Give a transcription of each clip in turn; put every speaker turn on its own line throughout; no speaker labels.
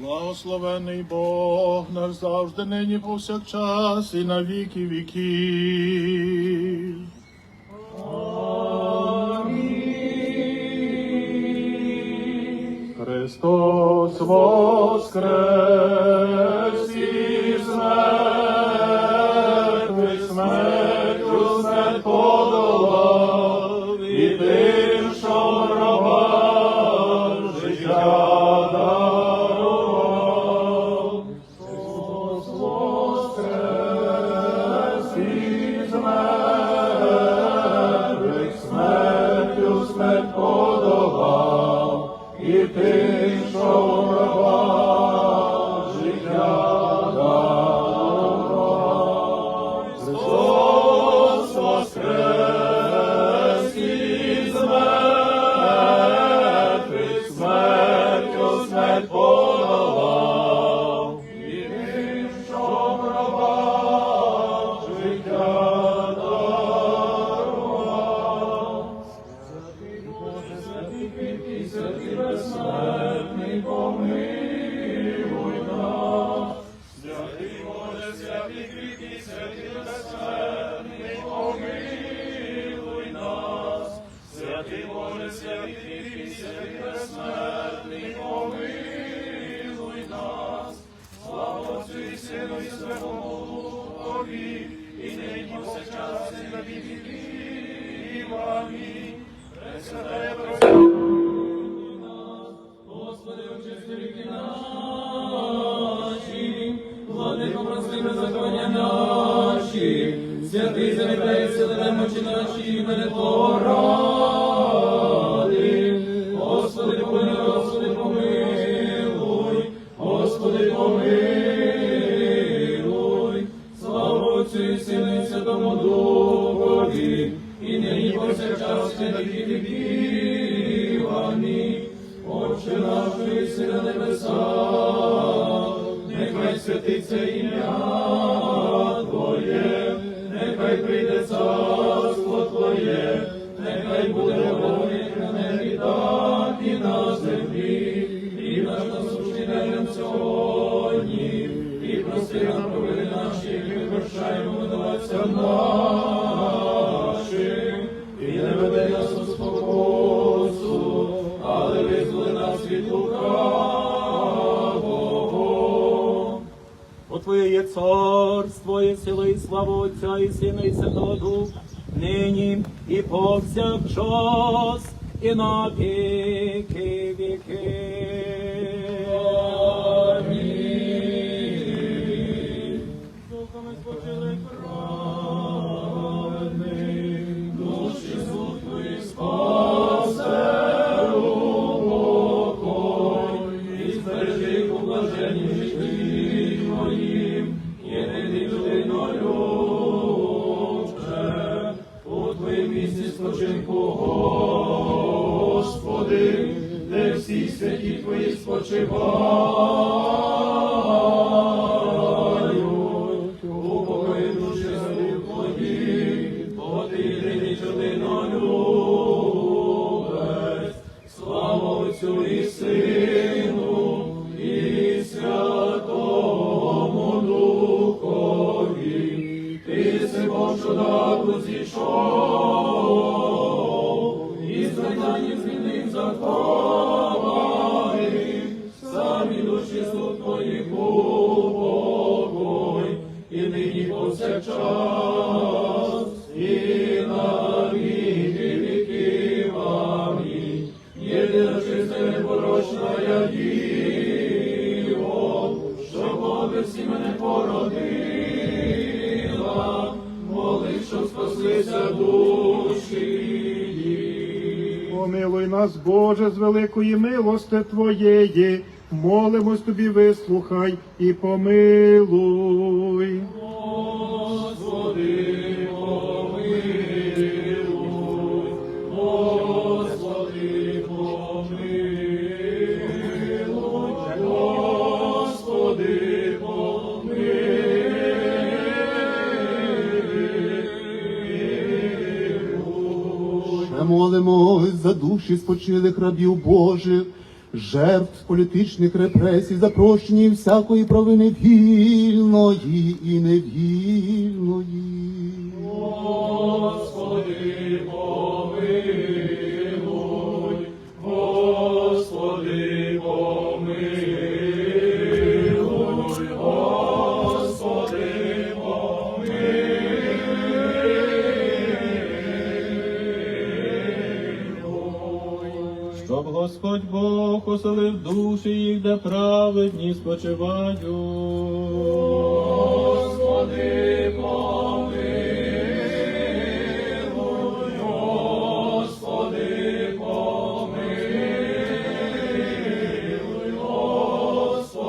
Благословений Бог наш завжди, нині повсякчас і на віки віків. Христос воскрес мертвих, смертю смерть подолав, і тим, повсякчас на віки віків. Амінь. Пресвятая Богородице, Господи, очисти ріки наші, владико, прости беззаконня наші, святий завітає сили немочі наші, мене поради. Отче наш, єси на небесах, нехай святиться ім'я Твоє, нехай прийде царство Твоє, нехай буде воля на небі, так і на землі, і наш насущний дай нам сьогодні, і прости нам провини наші, які ми прощаємо винуватцям нашим, і
слава Отця, і Сина, і Святого Духа, нині і повсякчас, і на віки віки.
Святі твої спочивають,
Помилуй нас, Боже, з великої милости Твоєї, молимось Тобі, вислухай і помилуй.
Душі спочилих рабів Божих, жертв політичних репресій, запрощені всякої провини вільної і невільної.
Щоб Господь Бог оселив душі їх, де праведні спочивають.
Господи, помилуй, Господи, помилуй, Господи,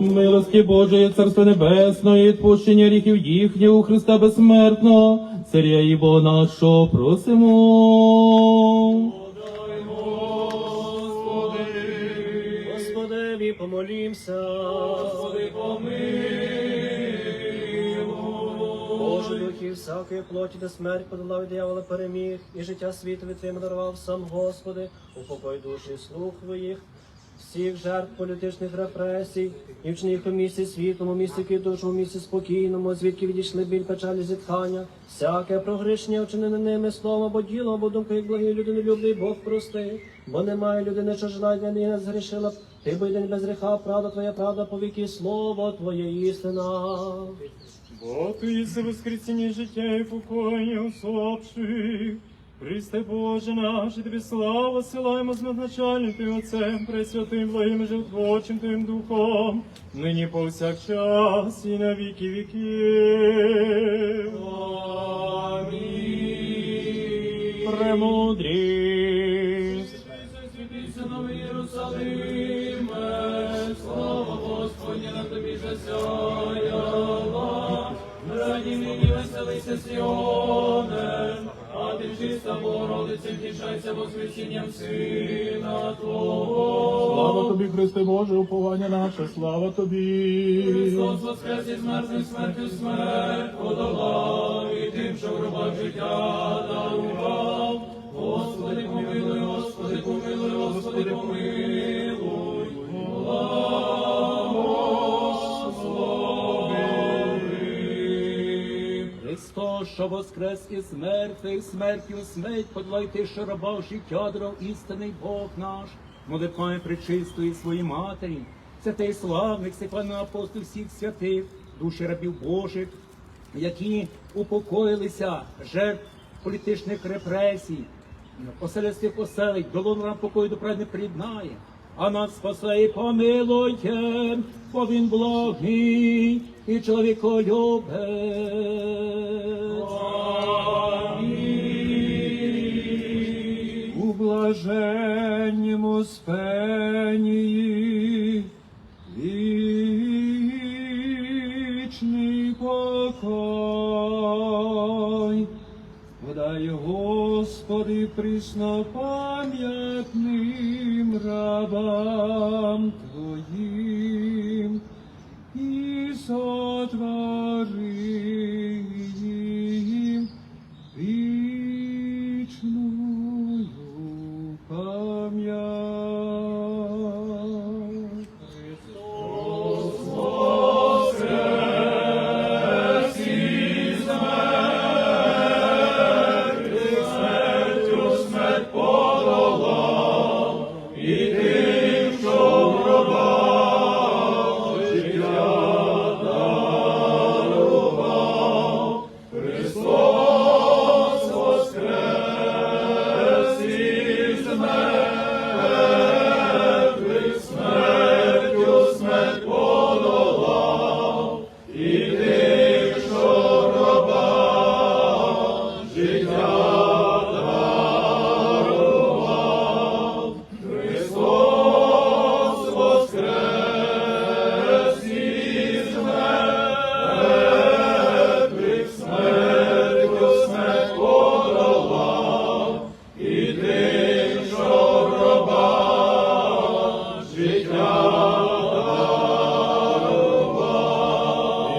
Милості Божої, Царство Небесної, відпущення гріхів їхніх у Христа безсмертного, Царя і Бога нашого просимо.
Дай, Господи,
Господеві помолімся.
Господи, помилуй.
Боже духів всякої плоті та смерть подолав диявола переміг, і життя світові твоїм дарував сам Господи, упокой душі слух твоїх, всіх жертв політичних репресій, і вчини їх у місці світлому, місці квітучому, місці спокійному, звідки відійшли біль печалі зітхання, всяке прогрішення вчинене ними словом або ділом, або думкою, як людини люблий Бог прости, бо немає людини, що жила, і не згрішила. Ти єдин без гріха, правда твоя, правда повіки, слово твоє істина.
Бо ти єси воскресіння життя і покоєння усопших. Христе Боже наш, тобі славу силаємо з надначальним Твоїм Отцем, Пресвятим, і животворчим Твоїм Духом, нині повсякчас і на віки віків.
Амінь.
Премудрість.
Святися новий Єрусалиме, слава Господня на тобі засяяла. Раді нині веселися Сіоне, чиста Богородице, втішайся воскресінням Сина Твого.
Слава тобі, Христе Боже, уповання наше, слава тобі.
Христос воскрес із мертвих смертю смерть подолав, і тим, що в гробах життя дарував. Господи, помилуй, Господи, помилуй, Господи, помилуй. Благослови.
Що воскрес із мертвих, смертю смерть, подолай ти, що раба життя даров, істинний Бог наш, молитвами причистої своїй матері, святий славних, Степана апостол всіх святих, душі рабів Божих, які упокоїлися жертв політичних репресій, оселястих оселить, долону нам покою до правди приєднає, а нас спасе помилує, бо він благий і чоловіколюбець.
У блаженньому спенії вічний покой. Подай, Господи, пам'ятним рабам Твоїм і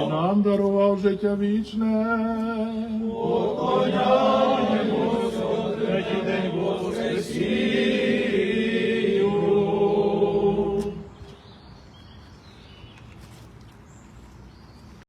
нам дарував життя вічне, поклоняємося, третій день Воскресіння.